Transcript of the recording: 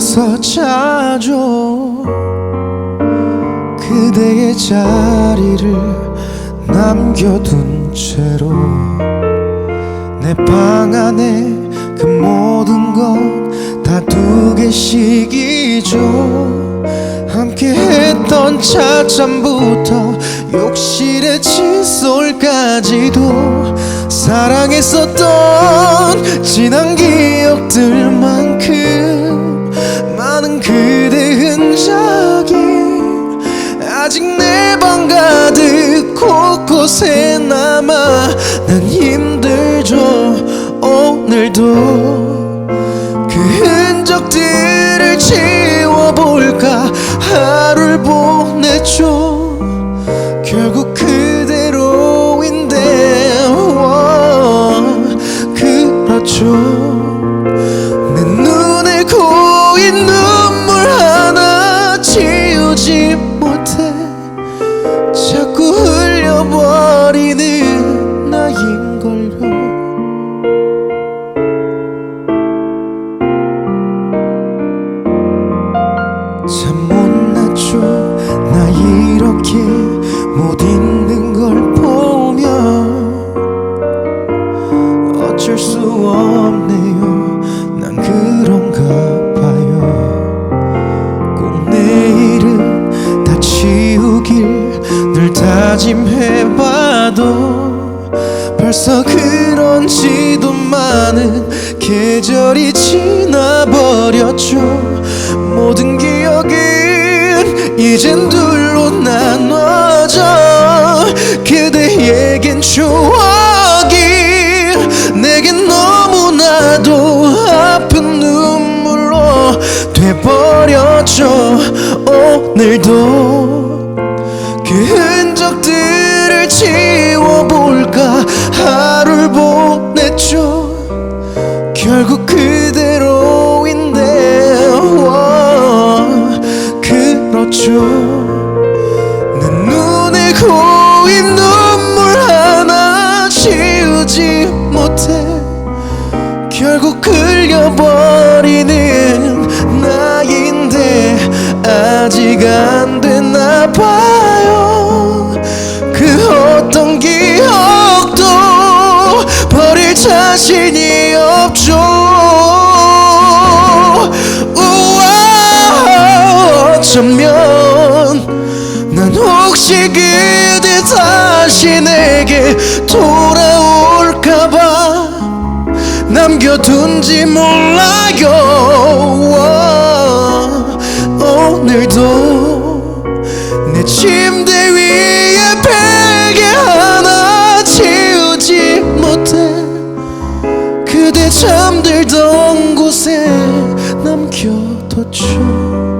멈춰서 자죠 그대의 자리를 남겨둔 채로 내 방 안에 그 모든 건 다 두 개씩이죠. 함께 했던 차참부터 욕실의 칫솔까지도 사랑했었던 지난 기억들만큼 곳곳에 남아 난 힘들죠. 오늘도 그 흔적들을 지워볼까? 하루를 보냈죠 흘 다짐해봐도 벌써 그런지도 많은 계절이 지나버렸죠. 모든 기억은 이젠 둘로 나눠져 그대에겐 추억이 내겐 너무나도 아픈 눈물로 돼버렸죠. 오늘도 그 흔적들을 지워볼까? 하루를 보냈죠 결국 그대로인데 와, 그렇죠. 하나 지우지 못해. 결국 흘려버리는 나인데 아직 안 됐나 봐 자신이 없죠. 우와 어쩌면 난 혹시 그대 다시 내게 돌아올까봐 남겨둔지 몰라요. 와, 오늘도 내 침대 위에 잠들던 곳에 남겨뒀죠